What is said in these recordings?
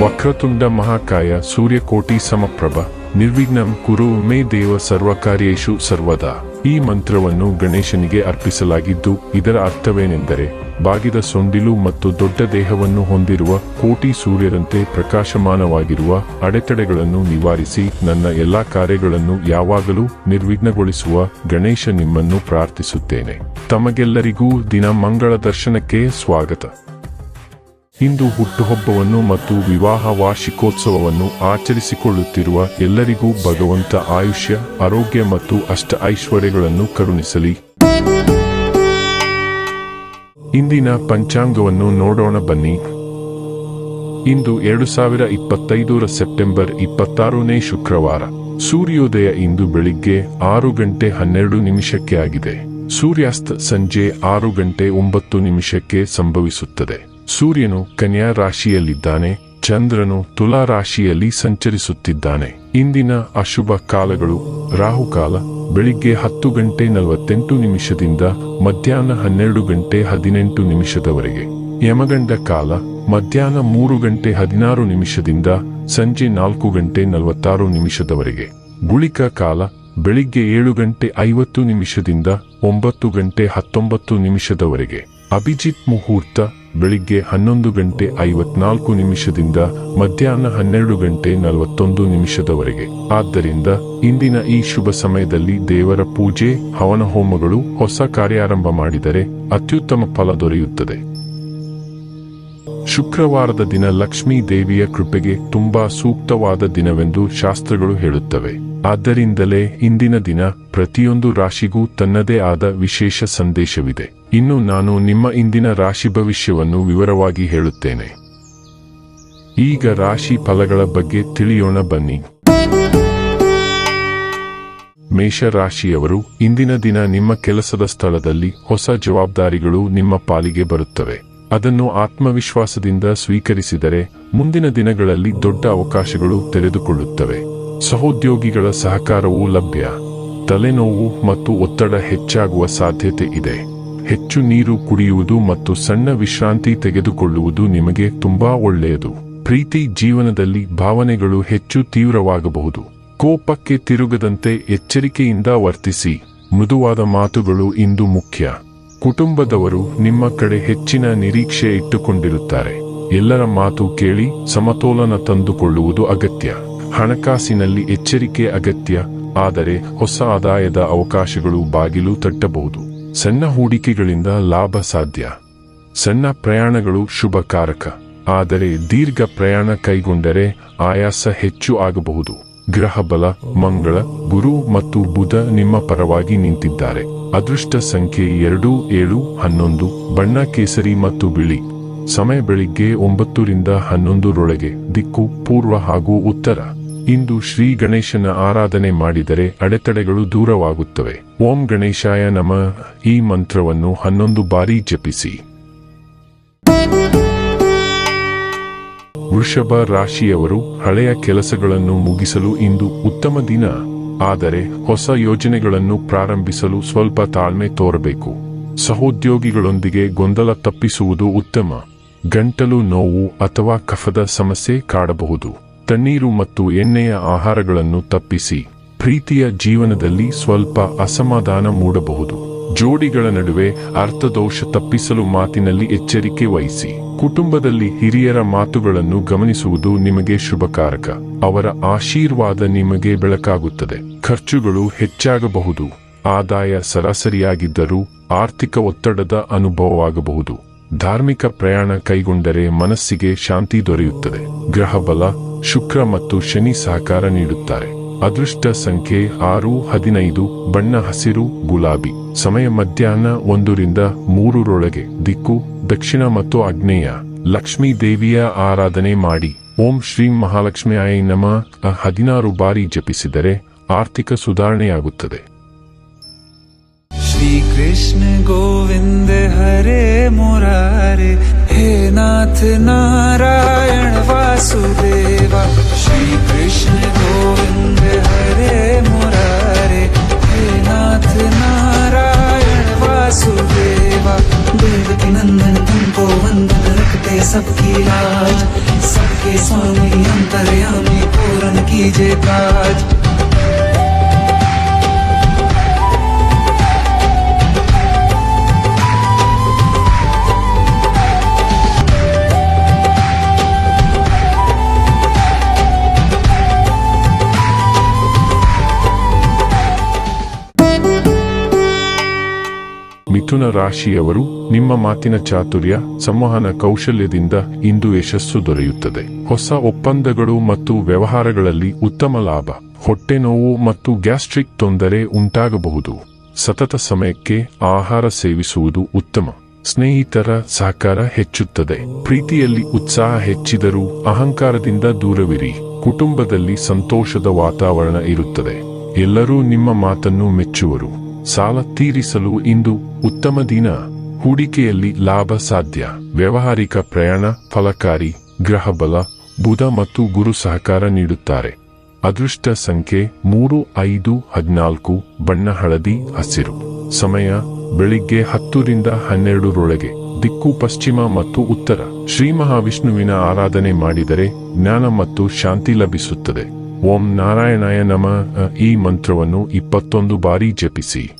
ವಕ್ರತುಂಡ ಮಹಾಕಾಯ ಸೂರ್ಯಕೋಟಿ ಸಮಪ್ರಭ, ನಿರ್ವಿಘ್ನಂ ಕುರು ಮೇ ದೇವ ಸರ್ವಕಾರ್ಯೇಷು ಸರ್ವದಾ. ಈ ಮಂತ್ರವನ್ನು ಗಣೇಶನಿಗೆ ಅರ್ಪಿಸಲಾಗಿದ್ದು, ಇದರ ಅರ್ಥವೇನೆಂದರೆ, ಬಾಗಿದ ಸೊಂಡಿಲು ಮತ್ತು ದೊಡ್ಡ ದೇಹವನ್ನು ಹೊಂದಿರುವ ಕೋಟಿ ಸೂರ್ಯರಂತೆ ಪ್ರಕಾಶಮಾನವಾಗಿರುವ ಅಡೆತಡೆಗಳನ್ನು ನಿವಾರಿಸಿ ನನ್ನ ಎಲ್ಲಾ ಕಾರ್ಯಗಳನ್ನು ಯಾವಾಗಲೂ ನಿರ್ವಿಘ್ನಗೊಳಿಸುವ ಗಣೇಶ ನಿಮ್ಮನ್ನು ಪ್ರಾರ್ಥಿಸುತ್ತೇನೆ. ತಮಗೆಲ್ಲರಿಗೂ ದಿನ ಮಂಗಳ ದರ್ಶನಕ್ಕೆ ಸ್ವಾಗತ. ಇಂದು ಹುಟ್ಟುಹಬ್ಬವನ್ನು ಮತ್ತು ವಿವಾಹ ವಾರ್ಷಿಕೋತ್ಸವವನ್ನು ಆಚರಿಸಿಕೊಳ್ಳುತ್ತಿರುವ ಎಲ್ಲರಿಗೂ ಭಗವಂತ ಆಯುಷ್ಯ, ಆರೋಗ್ಯ ಮತ್ತು ಅಷ್ಟ ಐಶ್ವರ್ಯಗಳನ್ನು ಕರುಣಿಸಲಿ. ಇಂದಿನ ಪಂಚಾಂಗವನ್ನು ನೋಡೋಣ ಬನ್ನಿ. ಇಂದು ಎರಡು ಸಾವಿರ ಇಪ್ಪತ್ತೈದರ ಸೆಪ್ಟೆಂಬರ್ ಇಪ್ಪತ್ತಾರನೇ ಶುಕ್ರವಾರ. ಸೂರ್ಯೋದಯ ಇಂದು ಬೆಳಿಗ್ಗೆ ಆರು ಗಂಟೆ ಹನ್ನೆರಡು ನಿಮಿಷಕ್ಕೆ ಆಗಿದೆ. ಸೂರ್ಯಾಸ್ತ ಸಂಜೆ ಆರು ಗಂಟೆ ಒಂಬತ್ತು ನಿಮಿಷಕ್ಕೆ ಸಂಭವಿಸುತ್ತದೆ. ಸೂರ್ಯನು ಕನ್ಯಾ ರಾಶಿಯಲ್ಲಿದ್ದಾನೆ, ಚಂದ್ರನು ತುಲಾ ರಾಶಿಯಲ್ಲಿ ಸಂಚರಿಸುತ್ತಿದ್ದಾನೆ. ಇಂದಿನ ಅಶುಭ ಕಾಲಗಳು ರಾಹುಕಾಲ ಬೆಳಿಗ್ಗೆ ಹತ್ತು ಗಂಟೆ ನಲವತ್ತೆಂಟು ನಿಮಿಷದಿಂದ ಮಧ್ಯಾಹ್ನ ಹನ್ನೆರಡು ಗಂಟೆ ಹದಿನೆಂಟು ನಿಮಿಷದವರೆಗೆ. ಯಮಗಂಡ ಕಾಲ, ಮಧ್ಯಾಹ್ನ ಮೂರು ಗಂಟೆ ಹದಿನಾರು ನಿಮಿಷದಿಂದ ಸಂಜೆ ನಾಲ್ಕು ಗಂಟೆ ನಲವತ್ತಾರು ನಿಮಿಷದವರೆಗೆ. ಗುಳಿಕ ಕಾಲ, ಬೆಳಿಗ್ಗೆ ಏಳು ಗಂಟೆ ಐವತ್ತು ನಿಮಿಷದಿಂದ ಒಂಬತ್ತು ಗಂಟೆ ಹತ್ತೊಂಬತ್ತು ನಿಮಿಷದವರೆಗೆ. ಅಭಿಜಿತ್ ಮುಹೂರ್ತ ಬೆಳಿಗ್ಗೆ ಹನ್ನೊಂದು ಗಂಟೆ ಐವತ್ನಾಲ್ಕು ನಿಮಿಷದಿಂದ ಮಧ್ಯಾಹ್ನ ಹನ್ನೆರಡು ಗಂಟೆ ನಲವತ್ತೊಂದು ನಿಮಿಷದವರೆಗೆ. ಆದ್ದರಿಂದ ಇಂದಿನ ಈ ಶುಭ ಸಮಯದಲ್ಲಿ ದೇವರ ಪೂಜೆ, ಹವನ ಹೋಮಗಳು ಹೊಸ ಕಾರ್ಯಾರಂಭ ಮಾಡಿದರೆ ಅತ್ಯುತ್ತಮ ಫಲ ದೊರೆಯುತ್ತದೆ. ಶುಕ್ರವಾರದ ದಿನ ಲಕ್ಷ್ಮೀ ದೇವಿಯ ಕೃಪೆಗೆ ತುಂಬಾ ಸೂಕ್ತವಾದ ದಿನವೆಂದು ಶಾಸ್ತ್ರಗಳು ಹೇಳುತ್ತವೆ. ಆದ್ದರಿಂದಲೇ ಇಂದಿನ ದಿನ ಪ್ರತಿಯೊಂದು ರಾಶಿಗೂ ತನ್ನದೇ ಆದ ವಿಶೇಷ ಸಂದೇಶವಿದೆ. ಇನ್ನು ನಾನು ನಿಮ್ಮ ಇಂದಿನ ರಾಶಿ ಭವಿಷ್ಯವನ್ನು ವಿವರವಾಗಿ ಹೇಳುತ್ತೇನೆ. ಈಗ ರಾಶಿ ಫಲಗಳ ಬಗ್ಗೆ ತಿಳಿಯೋಣ ಬನ್ನಿ. ಮೇಷ ರಾಶಿಯವರು ಇಂದಿನ ದಿನ ನಿಮ್ಮ ಕೆಲಸದ ಸ್ಥಳದಲ್ಲಿ ಹೊಸ ಜವಾಬ್ದಾರಿಗಳು ನಿಮ್ಮ ಪಾಲಿಗೆ ಬರುತ್ತವೆ. ಅದನ್ನು ಆತ್ಮವಿಶ್ವಾಸದಿಂದ ಸ್ವೀಕರಿಸಿದರೆ ಮುಂದಿನ ದಿನಗಳಲ್ಲಿ ದೊಡ್ಡ ಅವಕಾಶಗಳು ತೆರೆದುಕೊಳ್ಳುತ್ತವೆ. ಸಹೋದ್ಯೋಗಿಗಳ ಸಹಕಾರವೂ ಲಭ್ಯ. ತಲೆನೋವು ಮತ್ತು ಒತ್ತಡ ಹೆಚ್ಚಾಗುವ ಸಾಧ್ಯತೆ ಇದೆ. ಹೆಚ್ಚು ನೀರು ಕುಡಿಯುವುದು ಮತ್ತು ಸಣ್ಣ ವಿಶ್ರಾಂತಿ ತೆಗೆದುಕೊಳ್ಳುವುದು ನಿಮಗೆ ತುಂಬಾ ಒಳ್ಳೆಯದು. ಪ್ರೀತಿ ಜೀವನದಲ್ಲಿ ಭಾವನೆಗಳು ಹೆಚ್ಚು ತೀವ್ರವಾಗಬಹುದು. ಕೋಪಕ್ಕೆ ತಿರುಗದಂತೆ ಎಚ್ಚರಿಕೆಯಿಂದ ವರ್ತಿಸಿ. ಮೃದುವಾದ ಮಾತುಗಳು ಇಂದು ಮುಖ್ಯ. ಕುಟುಂಬದವರು ನಿಮ್ಮ ಕಡೆ ಹೆಚ್ಚಿನ ನಿರೀಕ್ಷೆ ಇಟ್ಟುಕೊಂಡಿರುತ್ತಾರೆ. ಎಲ್ಲರ ಮಾತು ಕೇಳಿ ಸಮತೋಲನ ತಂದುಕೊಳ್ಳುವುದು ಅಗತ್ಯ. ಹಣಕಾಸಿನಲ್ಲಿ ಎಚ್ಚರಿಕೆ ಅಗತ್ಯ, ಆದರೆ ಹೊಸ ಆದಾಯದ ಅವಕಾಶಗಳು ಬಾಗಿಲು ತಟ್ಟಬಹುದು. ಸಣ್ಣ ಹೂಡಿಕೆಗಳಿಂದ ಲಾಭ ಸಾಧ್ಯ. ಸಣ್ಣ ಪ್ರಯಾಣಗಳು ಶುಭಕಾರಕ, ಆದರೆ ದೀರ್ಘ ಪ್ರಯಾಣ ಕೈಗೊಂಡರೆ ಆಯಾಸ ಹೆಚ್ಚು ಆಗಬಹುದು. ಗ್ರಹ ಬಲ, ಮಂಗಳ, ಗುರು ಮತ್ತು ಬುಧ ನಿಮ್ಮ ಪರವಾಗಿ ನಿಂತಿದ್ದಾರೆ. ಅದೃಷ್ಟ ಸಂಖ್ಯೆ ಎರಡು, ಏಳು, ಹನ್ನೊಂದು, ಬಣ್ಣ ಕೇಸರಿ ಮತ್ತು ಬಿಳಿ. ಸಮಯ ಬೆಳಿಗ್ಗೆ ಒಂಬತ್ತರಿಂದ ಹನ್ನೊಂದರೊಳಗೆ, ದಿಕ್ಕು, ಪೂರ್ವ ಹಾಗೂ ಉತ್ತರ. ಇಂದು ಶ್ರೀ ಗಣೇಶನ ಆರಾಧನೆ ಮಾಡಿದರೆ ಅಡೆತಡೆಗಳು ದೂರವಾಗುತ್ತವೆ. ಓಂ ಗಣೇಶಾಯ ನಮ. ಈ ಮಂತ್ರವನ್ನು ಹನ್ನೊಂದು ಬಾರಿ ಜಪಿಸಿ. ವೃಷಭ ರಾಶಿಯವರು ಹಳೆಯ ಕೆಲಸಗಳನ್ನು ಮುಗಿಸಲು ಇಂದು ಉತ್ತಮ ದಿನ. ಆದರೆ ಹೊಸ ಯೋಜನೆಗಳನ್ನು ಪ್ರಾರಂಭಿಸಲು ಸ್ವಲ್ಪ ತಾಳ್ಮೆ ತೋರಬೇಕು. ಸಹೋದ್ಯೋಗಿಗಳೊಂದಿಗೆ ಗೊಂದಲ ತಪ್ಪಿಸುವುದು ಉತ್ತಮ. ಗಂಟಲು ನೋವು ಅಥವಾ ಕಫದ ಸಮಸ್ಯೆ ಕಾಡಬಹುದು. ತಣ್ಣೀರು ಮತ್ತು ಎಣ್ಣೆಯ ಆಹಾರಗಳನ್ನು ತಪ್ಪಿಸಿ ಪ್ರೀತಿಯ ಜೀವನದಲ್ಲಿ ಸ್ವಲ್ಪ ಅಸಮಾಧಾನ ಮೂಡಬಹುದು. ಜೋಡಿಗಳ ನಡುವೆ ಅರ್ಥದೋಷ ತಪ್ಪಿಸಲು ಮಾತಿನಲ್ಲಿ ಎಚ್ಚರಿಕೆ ವಹಿಸಿ. ಕುಟುಂಬದಲ್ಲಿ ಹಿರಿಯರ ಮಾತುಗಳನ್ನು ಗಮನಿಸುವುದು ನಿಮಗೆ ಶುಭಕಾರಕ. ಅವರ ಆಶೀರ್ವಾದ ನಿಮಗೆ ಬೆಳಕಾಗುತ್ತದೆ. ಖರ್ಚುಗಳು ಹೆಚ್ಚಾಗಬಹುದು. ಆದಾಯ ಸರಾಸರಿಯಾಗಿದ್ದರೂ ಆರ್ಥಿಕ ಒತ್ತಡದ ಅನುಭವವಾಗಬಹುದು. ಧಾರ್ಮಿಕ ಪ್ರಯಾಣ ಕೈಗೊಂಡರೆ ಮನಸ್ಸಿಗೆ ಶಾಂತಿ ದೊರೆಯುತ್ತದೆ. ಗ್ರಹಬಲ, ಶುಕ್ರ ಮತ್ತು ಶನಿ ಸಹಕಾರ ನೀಡುತ್ತಾರೆ. ಅದೃಷ್ಟ ಸಂಖ್ಯೆ ಆರು, ಹದಿನೈದು, ಬಣ್ಣ ಹಸಿರು, ಗುಲಾಬಿ. ಸಮಯ ಮಧ್ಯಾಹ್ನ ಒಂದರಿಂದ ಮೂರರೊಳಗೆ. ದಿಕ್ಕು, ದಕ್ಷಿಣ ಮತ್ತು ಆಗ್ನೇಯ. ಲಕ್ಷ್ಮೀ ದೇವಿಯ ಆರಾಧನೆ ಮಾಡಿ. ಓಂ ಶ್ರೀ ಮಹಾಲಕ್ಷ್ಮಿ ಆಯ ನಮ. ಹದಿನಾರು ಬಾರಿ ಜಪಿಸಿದರೆ ಆರ್ಥಿಕ ಸುಧಾರಣೆಯಾಗುತ್ತದೆ. श्री कृष्ण गोविंद हरे मुरारे, हे नाथ नारायण वासुदेवा। श्री कृष्ण गोविंद हरे मुरारे, हे नाथ नारायण वासुदेवा। देवकी नंदन तुमको वंदन रखते सबकी लाज सबके स्वामी अंतर्यामी पूर्ण कीजिए काज। ಮಿಥುನ ರಾಶಿಯವರು ನಿಮ್ಮ ಮಾತಿನ ಚಾತುರ್ಯ, ಸಂವಹನ ಕೌಶಲ್ಯದಿಂದ ಇಂದು ಯಶಸ್ಸು ದೊರೆಯುತ್ತದೆ. ಹೊಸ ಒಪ್ಪಂದಗಳು ಮತ್ತು ವ್ಯವಹಾರಗಳಲ್ಲಿ ಉತ್ತಮ ಲಾಭ, ಹೊಟ್ಟೆ ನೋವು ಮತ್ತು ಗ್ಯಾಸ್ಟ್ರಿಕ್ ತೊಂದರೆ ಉಂಟಾಗಬಹುದು. ಸತತ ಸಮಯಕ್ಕೆ ಆಹಾರ ಸೇವಿಸುವುದು ಉತ್ತಮ. ಸ್ನೇಹಿತರ ಸಹಕಾರ ಹೆಚ್ಚುತ್ತದೆ. ಪ್ರೀತಿಯಲ್ಲಿ ಉತ್ಸಾಹ ಹೆಚ್ಚಿದರೂ ಅಹಂಕಾರದಿಂದ ದೂರವಿರಿ. ಕುಟುಂಬದಲ್ಲಿ ಸಂತೋಷದ ವಾತಾವರಣ ಇರುತ್ತದೆ. ಎಲ್ಲರೂ ನಿಮ್ಮ ಮಾತನ್ನು ಮೆಚ್ಚುವರು. ಸಾಲ ತೀರಿಸಲು ಇಂದು ಉತ್ತಮ ದಿನ. ಹೂಡಿಕೆಯಲ್ಲಿ ಲಾಭ ಸಾಧ್ಯ. ವ್ಯಾವಹಾರಿಕ ಪ್ರಯಾಣ ಫಲಕಾರಿ ಗ್ರಹಬಲ ಬುಧ ಮತ್ತು ಗುರು ಸಹಕಾರ ನೀಡುತ್ತಾರೆ. ಅದೃಷ್ಟ ಸಂಖ್ಯೆ ಮೂರು, ಐದು, ಹದಿನಾಲ್ಕು, ಬಣ್ಣ ಹಳದಿ, ಹಸಿರು. ಸಮಯ ಬೆಳಿಗ್ಗೆ ಹತ್ತರಿಂದ ಹನ್ನೆರಡರೊಳಗೆ. ದಿಕ್ಕು ಪಶ್ಚಿಮ ಮತ್ತು ಉತ್ತರ. ಶ್ರೀ ಮಹಾವಿಷ್ಣುವಿನ ಆರಾಧನೆ ಮಾಡಿದರೆ ಜ್ಞಾನ ಮತ್ತು ಶಾಂತಿ ಲಭಿಸುತ್ತದೆ. ಓಂ ನಾರಾಯಣಾಯ ನಮ. ಈ ಮಂತ್ರವನ್ನು ಇಪ್ಪತ್ತೊಂದು ಬಾರಿ ಜಪಿಸಿ.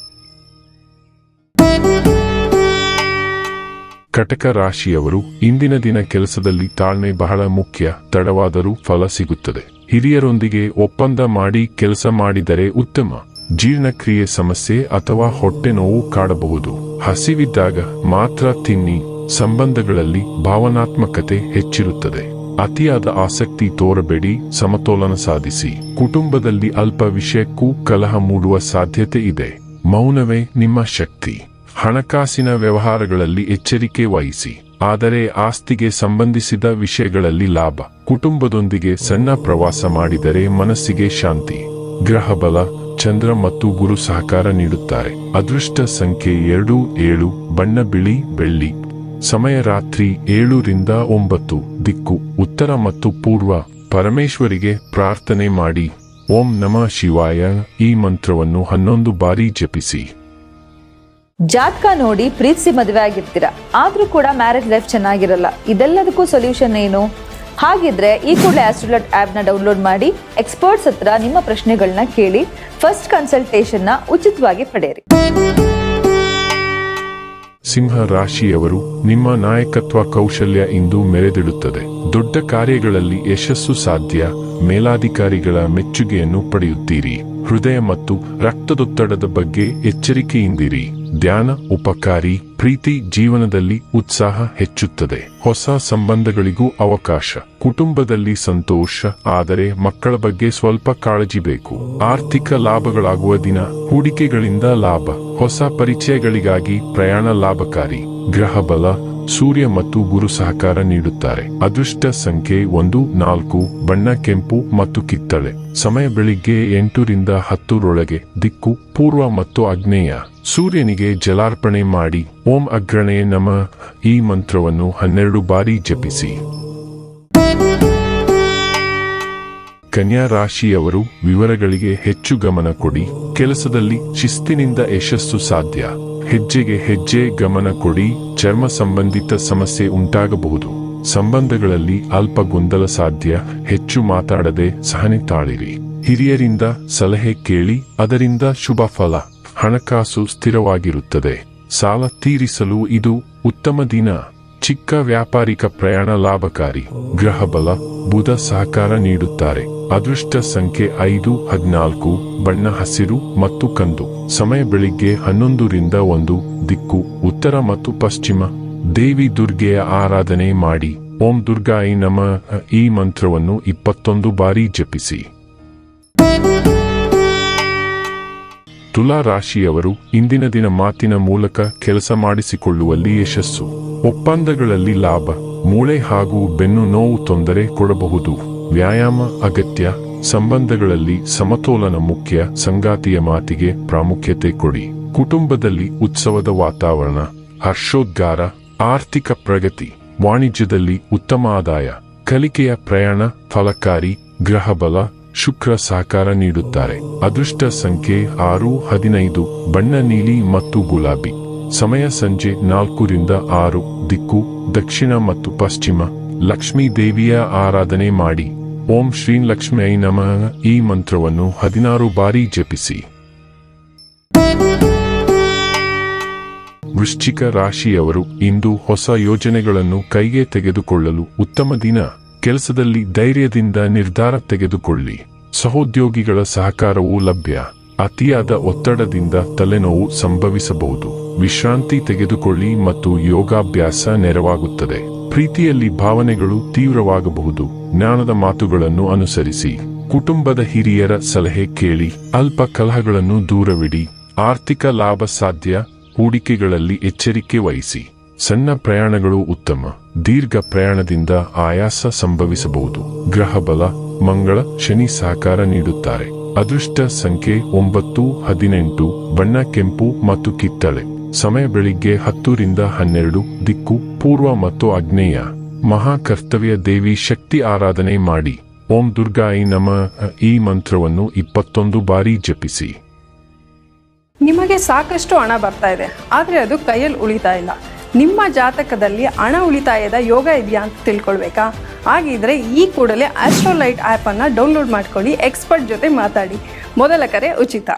ಕಟಕ ರಾಶಿಯವರು ಇಂದಿನ ದಿನ ಕೆಲಸದಲ್ಲಿ ತಾಳ್ಮೆ ಬಹಳ ಮುಖ್ಯ, ತಡವಾದರೂ ಫಲ ಸಿಗುತ್ತದೆ. ಹಿರಿಯರೊಂದಿಗೆ ಒಪ್ಪಂದ ಮಾಡಿ ಕೆಲಸ ಮಾಡಿದರೆ ಉತ್ತಮ. ಜೀರ್ಣಕ್ರಿಯೆ ಸಮಸ್ಯೆ ಅಥವಾ ಹೊಟ್ಟೆ ನೋವು ಕಾಡಬಹುದು. ಹಸಿವಿದ್ದಾಗ ಮಾತ್ರ ತಿನ್ನಿ. ಸಂಬಂಧಗಳಲ್ಲಿ ಭಾವನಾತ್ಮಕತೆ ಹೆಚ್ಚಿರುತ್ತದೆ. ಅತಿಯಾದ ಆಸಕ್ತಿ ತೋರಬೇಡಿ, ಸಮತೋಲನ ಸಾಧಿಸಿ. ಕುಟುಂಬದಲ್ಲಿ ಅಲ್ಪ ವಿಷಯಕ್ಕೂ ಕಲಹ ಮೂಡುವ ಸಾಧ್ಯತೆ ಇದೆ. ಮೌನವೇ ನಿಮ್ಮ ಶಕ್ತಿ. ಹಣಕಾಸಿನ ವ್ಯವಹಾರಗಳಲ್ಲಿ ಎಚ್ಚರಿಕೆ ವಹಿಸಿ. ಆದರೆ ಆಸ್ತಿಗೆ ಸಂಬಂಧಿಸಿದ ವಿಷಯಗಳಲ್ಲಿ ಲಾಭ. ಕುಟುಂಬದೊಂದಿಗೆ ಸಣ್ಣ ಪ್ರವಾಸ ಮಾಡಿದರೆ ಮನಸ್ಸಿಗೆ ಶಾಂತಿ. ಗ್ರಹಬಲ, ಚಂದ್ರ ಮತ್ತು ಗುರು ಸಹಕಾರ ನೀಡುತ್ತಾರೆ. ಅದೃಷ್ಟ ಸಂಖ್ಯೆ ಎರಡು, ಏಳು, ಬಣ್ಣ ಬಿಳಿ, ಬೆಳ್ಳಿ. ಸಮಯ ರಾತ್ರಿ ಏಳರಿಂದ ಒಂಬತ್ತು, ದಿಕ್ಕು, ಉತ್ತರ ಮತ್ತು ಪೂರ್ವ, ಪರಮೇಶ್ವರಿಗೆ ಪ್ರಾರ್ಥನೆ ಮಾಡಿ, ಓಂ ನಮ ಶಿವಾಯ, ಈ ಮಂತ್ರವನ್ನು ಹನ್ನೊಂದು ಬಾರಿ ಜಪಿಸಿ. ಜಾತಕ ನೋಡಿ ಪ್ರೀತಿಸಿ ಮದುವೆ ಆಗಿರ್ತೀರ? ಆದ್ರೂ ಕೂಡ ಮ್ಯಾರೇಜ್ ಲೈಫ್ ಚೆನ್ನಾಗಿರಲ್ಲ. ಇದೆಲ್ಲದಕ್ಕೂ ಸೊಲ್ಯೂಷನ್ ಏನು? ಹಾಗಿದ್ರೆ ಈ ಕೂಡಲೇ ಆಸ್ಟ್ರೋಲಟ್ನ ಡೌನ್ಲೋಡ್ ಮಾಡಿ ಎಕ್ಸ್ಪರ್ಟ್ಸ್ ಹತ್ರ ನಿಮ್ಮ ಪ್ರಶ್ನೆಗಳನ್ನ ಕೇಳಿ ಫಸ್ಟ್ ಕನ್ಸಲ್ಟೇಷನ್ನ ಉಚಿತವಾಗಿ ಪಡೆಯಿರಿ. ಸಿಂಹ ರಾಶಿಯವರು ನಿಮ್ಮ ನಾಯಕತ್ವ ಕೌಶಲ್ಯ ಇಂದು ಮೆರೆದಿಡುತ್ತದೆ. ದೊಡ್ಡ ಕಾರ್ಯಗಳಲ್ಲಿ ಯಶಸ್ಸು ಸಾಧ್ಯ, ಮೇಲಾಧಿಕಾರಿಗಳ ಮೆಚ್ಚುಗೆಯನ್ನು ಪಡೆಯುತ್ತೀರಿ. ಹೃದಯ ಮತ್ತು ರಕ್ತದೊತ್ತಡದ ಬಗ್ಗೆ ಎಚ್ಚರಿಕೆಯಿಂದಿರಿ. ಧ್ಯಾನ, ಉಪಕಾರಿ, ಪ್ರೀತಿ ಜೀವನದಲ್ಲಿ ಉತ್ಸಾಹ ಹೆಚ್ಚುತ್ತದೆ. ಹೊಸ ಸಂಬಂಧಗಳಿಗೂ ಅವಕಾಶ. ಕುಟುಂಬದಲ್ಲಿ ಸಂತೋಷ, ಆದರೆ ಮಕ್ಕಳ ಬಗ್ಗೆ ಸ್ವಲ್ಪ ಕಾಳಜಿ ಬೇಕು. ಆರ್ಥಿಕ ಲಾಭಗಳಾಗುವ ದಿನ, ಹೂಡಿಕೆಗಳಿಂದ ಲಾಭ. ಹೊಸ ಪರಿಚಯಗಳಿಗಾಗಿ ಪ್ರಯಾಣ ಲಾಭಕಾರಿ. ಗ್ರಹಬಲ ಸೂರ್ಯ ಮತ್ತು ಗುರು ಸಹಕಾರ ನೀಡುತ್ತಾರೆ. ಅದೃಷ್ಟ ಸಂಖ್ಯೆ ಒಂದು, ನಾಲ್ಕು, ಬಣ್ಣ, ಕೆಂಪು ಮತ್ತು ಕಿತ್ತಳೆ. ಸಮಯ ಬೆಳಿಗ್ಗೆ ಎಂಟರಿಂದ ಹತ್ತರೊಳಗೆ. ದಿಕ್ಕು, ಪೂರ್ವ ಮತ್ತು ಆಗ್ನೇಯ. ಸೂರ್ಯನಿಗೆ ಜಲಾರ್ಪಣೆ ಮಾಡಿ. ಓಂ ಅಗ್ರಣೆ ನಮ. ಈ ಮಂತ್ರವನ್ನು ಹನ್ನೆರಡು ಬಾರಿ ಜಪಿಸಿ. ಕನ್ಯಾ ರಾಶಿಯವರು ವಿವರಗಳಿಗೆ ಹೆಚ್ಚು ಗಮನ ಕೊಡಿ. ಕೆಲಸದಲ್ಲಿ ಶಿಸ್ತಿನಿಂದ ಯಶಸ್ಸು ಸಾಧ್ಯ. ಹೆಜ್ಜೆಗೆ ಹೆಜ್ಜೆ ಗಮನ ಕೊಡಿ, ಚರ್ಮ ಸಂಬಂಧಿತ ಸಮಸ್ಯೆ ಉಂಟಾಗಬಹುದು. ಸಂಬಂಧಗಳಲ್ಲಿ ಅಲ್ಪ ಗೊಂದಲ ಸಾಧ್ಯ, ಹೆಚ್ಚು ಮಾತಾಡದೆ ಸಹನೆ ತಾಳಿರಿ. ಹಿರಿಯರಿಂದ ಸಲಹೆ ಕೇಳಿ, ಅದರಿಂದ ಶುಭ ಫಲ. ಹಣಕಾಸು ಸ್ಥಿರವಾಗಿರುತ್ತದೆ. ಸಾಲ ತೀರಿಸಲು ಇದು ಉತ್ತಮ ದಿನ. ಚಿಕ್ಕ ವ್ಯಾಪಾರಿಕ ಪ್ರಯಾಣ ಲಾಭಕಾರಿ ಗ್ರಹಬಲ ಬುಧ ಸಹಕಾರ ನೀಡುತ್ತಾರೆ. ಅದೃಷ್ಟ ಸಂಖ್ಯೆ ಐದು, ಹದಿನಾಲ್ಕು, ಬಣ್ಣ ಹಸಿರು ಮತ್ತು ಕಂದು. ಸಮಯ ಬೆಳಿಗ್ಗೆ ಹನ್ನೊಂದರಿಂದ ಒಂದು, ದಿಕ್ಕು, ಉತ್ತರ ಮತ್ತು ಪಶ್ಚಿಮ. ದೇವಿ ದುರ್ಗೆಯ ಆರಾಧನೆ ಮಾಡಿ. ಓಂ ದುರ್ಗಾಯಿ ನಮ. ಈ ಮಂತ್ರವನ್ನು ಇಪ್ಪತ್ತೊಂದು ಬಾರಿ ಜಪಿಸಿ. ತುಲಾ ರಾಶಿಯವರು ಇಂದಿನ ದಿನ ಮಾತಿನ ಮೂಲಕ ಕೆಲಸ ಮಾಡಿಸಿಕೊಳ್ಳುವಲ್ಲಿ ಯಶಸ್ಸು. ಒಪ್ಪಂದಗಳಲ್ಲಿ ಲಾಭ, ಮೂಳೆ ಹಾಗೂ ಬೆನ್ನು ನೋವು ತೊಂದರೆ ಕೊಡಬಹುದು. ವ್ಯಾಯಾಮ, ಅಗತ್ಯ, ಸಂಬಂಧಗಳಲ್ಲಿ ಸಮತೋಲನ ಮುಖ್ಯ ಸಂಗಾತಿಯ ಮಾತಿಗೆ ಪ್ರಾಮುಖ್ಯತೆ ಕೊಡಿ. ಕುಟುಂಬದಲ್ಲಿ ಉತ್ಸವದ ವಾತಾವರಣ, ಹರ್ಷೋದ್ಗಾರ, ಆರ್ಥಿಕ ಪ್ರಗತಿ, ವಾಣಿಜ್ಯದಲ್ಲಿ ಉತ್ತಮ ಆದಾಯ, ಕಲಿಕೆಯ ಪ್ರಯಾಣ, ಫಲಕಾರಿ, ಗ್ರಹಬಲ ಶುಕ್ರ ಸಹಕಾರ ನೀಡುತ್ತಾರೆ. ಅದೃಷ್ಟ ಸಂಖ್ಯೆ ಆರು, ಹದಿನೈದು, ಬಣ್ಣ ನೀಲಿ ಮತ್ತು ಗುಲಾಬಿ. ಸಮಯ ಸಂಜೆ ನಾಲ್ಕರಿಂದ ಆರು, ದಿಕ್ಕು, ದಕ್ಷಿಣ ಮತ್ತು ಪಶ್ಚಿಮ. ಲಕ್ಷ್ಮೀ ದೇವಿಯ ಆರಾಧನೆ ಮಾಡಿ. ಓಂ ಶ್ರೀ ಲಕ್ಷ್ಮೀ ನಮಃ. ಈ ಮಂತ್ರವನ್ನು ಹದಿನಾರು ಬಾರಿ ಜಪಿಸಿ. ವೃಶ್ಚಿಕ ರಾಶಿಯವರು ಇಂದು ಹೊಸ ಯೋಜನೆಗಳನ್ನು ಕೈಗೆ ತೆಗೆದುಕೊಳ್ಳಲು ಉತ್ತಮ ದಿನ. ಕೆಲಸದಲ್ಲಿ ಧೈರ್ಯದಿಂದ ನಿರ್ಧಾರ ತೆಗೆದುಕೊಳ್ಳಿ. ಸಹೋದ್ಯೋಗಿಗಳ ಸಹಕಾರವು ಲಭ್ಯ. ಅತಿಯಾದ ಒತ್ತಡದಿಂದ ತಲೆನೋವು ಸಂಭವಿಸಬಹುದು. ವಿಶ್ರಾಂತಿ ತೆಗೆದುಕೊಳ್ಳಿ ಮತ್ತು ಯೋಗಾಭ್ಯಾಸ ನೆರವಾಗುತ್ತದೆ. ಪ್ರೀತಿಯಲ್ಲಿ ಭಾವನೆಗಳು ತೀವ್ರವಾಗಬಹುದು. ಜ್ಞಾನದ ಮಾತುಗಳನ್ನು ಅನುಸರಿಸಿ. ಕುಟುಂಬದ ಹಿರಿಯರ ಸಲಹೆ ಕೇಳಿ. ಅಲ್ಪ ಕಲಹಗಳನ್ನು ದೂರವಿಡಿ. ಆರ್ಥಿಕ ಲಾಭ ಸಾಧ್ಯ. ಹೂಡಿಕೆಗಳಲ್ಲಿ ಎಚ್ಚರಿಕೆ ವಹಿಸಿ. ಸಣ್ಣ ಪ್ರಯಾಣಗಳು ಉತ್ತಮ. ದೀರ್ಘ ಪ್ರಯಾಣದಿಂದ ಆಯಾಸ ಸಂಭವಿಸಬಹುದು. ಗ್ರಹ ಬಲ, ಮಂಗಳ, ಶನಿ ಸಹಕಾರ ನೀಡುತ್ತಾರೆ. ಅದೃಷ್ಟ ಸಂಖ್ಯೆ ಒಂಬತ್ತು, ಹದಿನೆಂಟು, ಬಣ್ಣ ಕೆಂಪು ಮತ್ತು ಕಿತ್ತಳೆ. ಸಮಯ ಬೆಳಿಗ್ಗೆ ಹತ್ತರಿಂದ ಹನ್ನೆರಡು, ದಿಕ್ಕು, ಪೂರ್ವ ಮತ್ತು ಆಗ್ನೇಯ. ಮಹಾಕರ್ತವ್ಯ ದೇವಿ ಶಕ್ತಿ ಆರಾಧನೆ ಮಾಡಿ. ಓಂ ದುರ್ಗಾಯಿ ನಮ. ಈ ಮಂತ್ರವನ್ನು ಇಪ್ಪತ್ತೊಂದು ಬಾರಿ ಜಪಿಸಿ. ನಿಮಗೆ ಸಾಕಷ್ಟು ಹಣ ಬರ್ತಾ ಇದೆ. ಆದರೆ ಅದು ಕೈಯಲ್ಲಿ ಉಳಿತಾ ಇಲ್ಲ. ನಿಮ್ಮ ಜಾತಕದಲ್ಲಿ ಹಣ ಉಳಿತಾಯದ ಯೋಗ ಇದೆಯಾ ಅಂತ ತಿಳ್ಕೊಳ್ಬೇಕಾ? ಹಾಗಿದ್ರೆ ಈ ಕೂಡಲೇ ಆಸ್ಟ್ರೋಲೈಟ್ ಆ್ಯಪನ್ನು ಡೌನ್ಲೋಡ್ ಮಾಡ್ಕೊಳ್ಳಿ ಎಕ್ಸ್ಪರ್ಟ್ ಜೊತೆ ಮಾತಾಡಿ. ಮೊದಲ ಕರೆ ಉಚಿತ.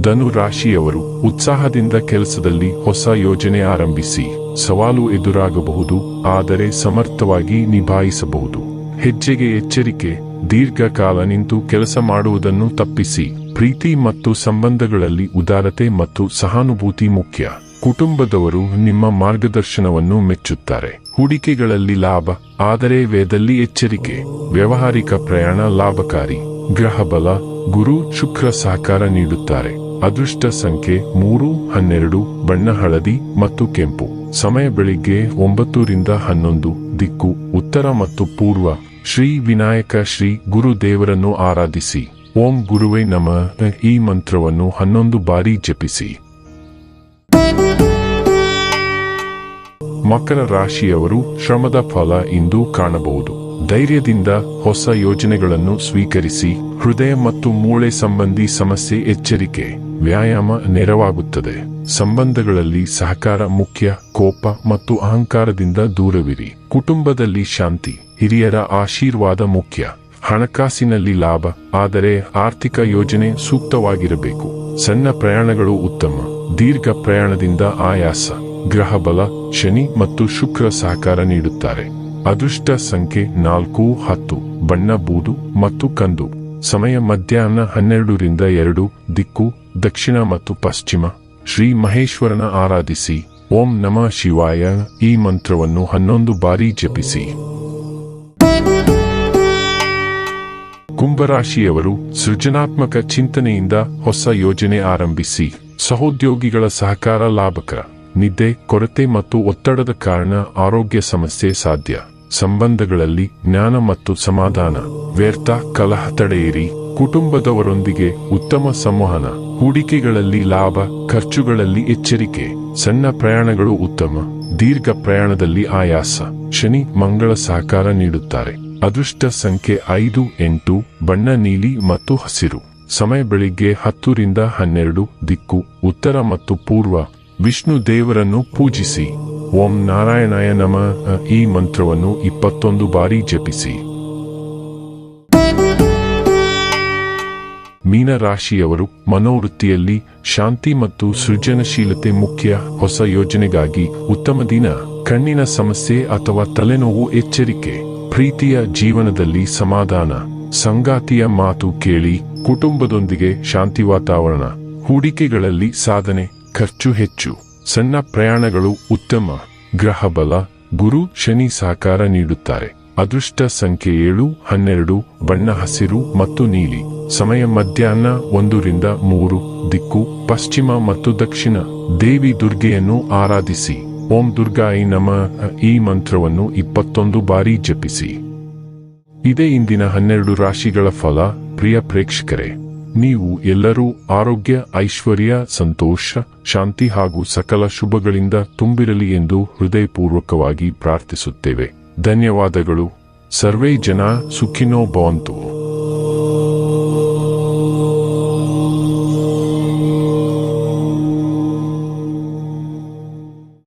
ಧನು ರಾಶಿಯವರು ಉತ್ಸಾಹದಿಂದ ಕೆಲಸದಲ್ಲಿ ಹೊಸ ಯೋಜನೆ ಆರಂಭಿಸಿ. ಸವಾಲು ಎದುರಾಗಬಹುದು, ಆದರೆ ಸಮರ್ಥವಾಗಿ ನಿಭಾಯಿಸಬಹುದು. ಹೆಜ್ಜೆಗೆ ಎಚ್ಚರಿಕೆ, ದೀರ್ಘಕಾಲ ನಿಂತು ಕೆಲಸ ಮಾಡುವುದನ್ನು ತಪ್ಪಿಸಿ. ಪ್ರೀತಿ ಮತ್ತು ಸಂಬಂಧಗಳಲ್ಲಿ ಉದಾರತೆ ಮತ್ತು ಸಹಾನುಭೂತಿ ಮುಖ್ಯ. ಕುಟುಂಬದವರು ನಿಮ್ಮ ಮಾರ್ಗದರ್ಶನವನ್ನು ಮೆಚ್ಚುತ್ತಾರೆ. ಹೂಡಿಕೆಗಳಲ್ಲಿ ಲಾಭ, ಆದರೆ ವೇದಲ್ಲಿ ಎಚ್ಚರಿಕೆ. ವ್ಯಾವಹಾರಿಕ ಪ್ರಯಾಣ ಲಾಭಕಾರಿ. ಗ್ರಹಬಲ ಗುರು, ಶುಕ್ರ ಸಹಕಾರ ನೀಡುತ್ತಾರೆ. ಅದೃಷ್ಟ ಸಂಖ್ಯೆ ಮೂರು, ಹನ್ನೆರಡು, ಬಣ್ಣ ಹಳದಿ ಮತ್ತು ಕೆಂಪು. ಸಮಯ ಬೆಳಿಗ್ಗೆ ಒಂಬತ್ತರಿಂದ ಹನ್ನೊಂದು, ದಿಕ್ಕು, ಉತ್ತರ ಮತ್ತು ಪೂರ್ವ. ಶ್ರೀ ವಿನಾಯಕ ಶ್ರೀ ಗುರುದೇವರನ್ನು ಆರಾಧಿಸಿ. ಓಂ ಗುರುವೇ ನಮ. ಈ ಮಂತ್ರವನ್ನು ಹನ್ನೊಂದು ಬಾರಿ ಜಪಿಸಿ. ಮಕರ ರಾಶಿಯವರು ಶ್ರಮದ ಫಲ ಇಂದು ಕಾಣಬಹುದು. ಧೈರ್ಯದಿಂದ ಹೊಸ ಯೋಜನೆಗಳನ್ನು ಸ್ವೀಕರಿಸಿ ಹೃದಯ ಮತ್ತು ಮೂಳೆ ಸಂಬಂಧಿ ಸಮಸ್ಯೆ ಎಚ್ಚರಿಕೆ, ವ್ಯಾಯಾಮ ನೆರವಾಗುತ್ತದೆ. ಸಂಬಂಧಗಳಲ್ಲಿ ಸಹಕಾರ ಮುಖ್ಯ, ಕೋಪ ಮತ್ತು ಅಹಂಕಾರದಿಂದ ದೂರವಿರಿ. ಕುಟುಂಬದಲ್ಲಿ ಶಾಂತಿ, ಹಿರಿಯರ ಆಶೀರ್ವಾದ ಮುಖ್ಯ. ಹಣಕಾಸಿನಲ್ಲಿ ಲಾಭ, ಆದರೆ ಆರ್ಥಿಕ ಯೋಜನೆ ಸೂಕ್ತವಾಗಿರಬೇಕು. ಸಣ್ಣ ಪ್ರಯಾಣಗಳು ಉತ್ತಮ, ದೀರ್ಘ ಪ್ರಯಾಣದಿಂದ ಆಯಾಸ ಗ್ರಹಬಲ ಶನಿ ಮತ್ತು ಶುಕ್ರ ಸಹಕಾರ ನೀಡುತ್ತಾರೆ. ಅದೃಷ್ಟ ಸಂಖ್ಯೆ ನಾಲ್ಕು, ಹತ್ತು, ಬಣ್ಣ ಬೂದು ಮತ್ತು ಕಂದು. ಸಮಯ ಮಧ್ಯಾಹ್ನ ಹನ್ನೆರಡರಿಂದ ಎರಡು, ದಿಕ್ಕು, ದಕ್ಷಿಣ ಮತ್ತು ಪಶ್ಚಿಮ. ಶ್ರೀ ಮಹೇಶ್ವರನ ಆರಾಧಿಸಿ. ಓಂ ನಮಃ ಶಿವಾಯ. ಈ ಮಂತ್ರವನ್ನು ಹನ್ನೊಂದು ಬಾರಿ ಜಪಿಸಿ. ಕುಂಭರಾಶಿಯವರು ಸೃಜನಾತ್ಮಕ ಚಿಂತನೆಯಿಂದ ಹೊಸ ಯೋಜನೆ ಆರಂಭಿಸಿ, ಸಹೋದ್ಯೋಗಿಗಳ ಸಹಕಾರ ಲಾಭಕ ನಿದ್ದೆ, ಕೊರತೆ ಮತ್ತು ಒತ್ತಡದ ಕಾರಣ ಆರೋಗ್ಯ ಸಮಸ್ಯೆ ಸಾಧ್ಯ. ಸಂಬಂಧಗಳಲ್ಲಿ ಜ್ಞಾನ ಮತ್ತು ಸಮಾಧಾನ. ವ್ಯರ್ಥ, ಕಲಹ ತಡೆಯಿರಿ. ಕುಟುಂಬದವರೊಂದಿಗೆ ಉತ್ತಮ ಸಂವಹನ. ಹೂಡಿಕೆಗಳಲ್ಲಿ ಲಾಭ, ಖರ್ಚುಗಳಲ್ಲಿ ಎಚ್ಚರಿಕೆ. ಸಣ್ಣ ಪ್ರಯಾಣಗಳು ಉತ್ತಮ. ದೀರ್ಘ ಪ್ರಯಾಣದಲ್ಲಿ ಆಯಾಸ. ಶನಿ ಮಂಗಳ ಸಹಕಾರ ನೀಡುತ್ತಾರೆ. ಅದೃಷ್ಟ ಸಂಖ್ಯೆ ಐದು ಎಂಟು, ಬಣ್ಣ ನೀಲಿ ಮತ್ತು ಹಸಿರು. ಸಮಯ ಬೆಳಿಗ್ಗೆ ಹತ್ತರಿಂದ ಹನ್ನೆರಡು, ದಿಕ್ಕು, ಉತ್ತರ ಮತ್ತು ಪೂರ್ವ. ವಿಷ್ಣು ದೇವರನ್ನು ಪೂಜಿಸಿ. ಓಂ ನಾರಾಯಣಾಯ ನಮ. ಈ ಮಂತ್ರವನ್ನು ಇಪ್ಪತ್ತೊಂದು ಬಾರಿ ಜಪಿಸಿ. ಮೀನರಾಶಿಯವರು ಮನೋವೃತ್ತಿಯಲ್ಲಿ ಶಾಂತಿ ಮತ್ತು ಸೃಜನಶೀಲತೆ ಮುಖ್ಯ ಹೊಸ ಯೋಜನೆಗಾಗಿ ಉತ್ತಮ ದಿನ. ಕಣ್ಣಿನ ಸಮಸ್ಯೆ ಅಥವಾ ತಲೆನೋವು ಎಚ್ಚರಿಕೆ. ಪ್ರೀತಿಯ ಜೀವನದಲ್ಲಿ ಸಮಾಧಾನ, ಸಂಗಾತಿಯ ಮಾತು ಕೇಳಿ ಕುಟುಂಬದೊಂದಿಗೆ ಶಾಂತಿ ವಾತಾವರಣ, ಹೂಡಿಕೆಗಳಲ್ಲಿ ಸಾಧನೆ, ಖರ್ಚು ಹೆಚ್ಚು, ಸಣ್ಣ ಪ್ರಯಾಣಗಳು ಉತ್ತಮ ಗ್ರಹಬಲ ಗುರು ಶನಿ ಸಹಕಾರ ನೀಡುತ್ತಾರೆ. ಅದೃಷ್ಟ ಸಂಖ್ಯೆ ಏಳು, ಹನ್ನೆರಡು, ಬಣ್ಣ ಹಸಿರು ಮತ್ತು ನೀಲಿ, ಸಮಯ ಮಧ್ಯಾಹ್ನ ಒಂದರಿಂದ ಮೂರು, ದಿಕ್ಕು, ಪಶ್ಚಿಮ ಮತ್ತು ದಕ್ಷಿಣ, ದೇವಿ ದುರ್ಗೆಯನ್ನು ಆರಾಧಿಸಿ. ಓಂ ದುರ್ಗಾಯಿ ನಮ. ಈ ಮಂತ್ರವನ್ನು ಇಪ್ಪತ್ತೊಂದು ಬಾರಿ ಜಪಿಸಿ. ಇದೇ ಇಂದಿನ ಹನ್ನೆರಡು ರಾಶಿಗಳ ಫಲ, ಪ್ರಿಯ ಪ್ರೇಕ್ಷಕರೇ. ನೀವು ಎಲ್ಲರೂ ಆರೋಗ್ಯ, ಐಶ್ವರ್ಯ, ಸಂತೋಷ, ಶಾಂತಿ ಹಾಗೂ ಸಕಲ ಶುಭಗಳಿಂದ ತುಂಬಿರಲಿ ಎಂದು ಹೃದಯಪೂರ್ವಕವಾಗಿ ಪ್ರಾರ್ಥಿಸುತ್ತೇವೆ. ಧನ್ಯವಾದಗಳು. ಸರ್ವೇ ಜನ ಸುಖಿನೋ ಭವಂತು.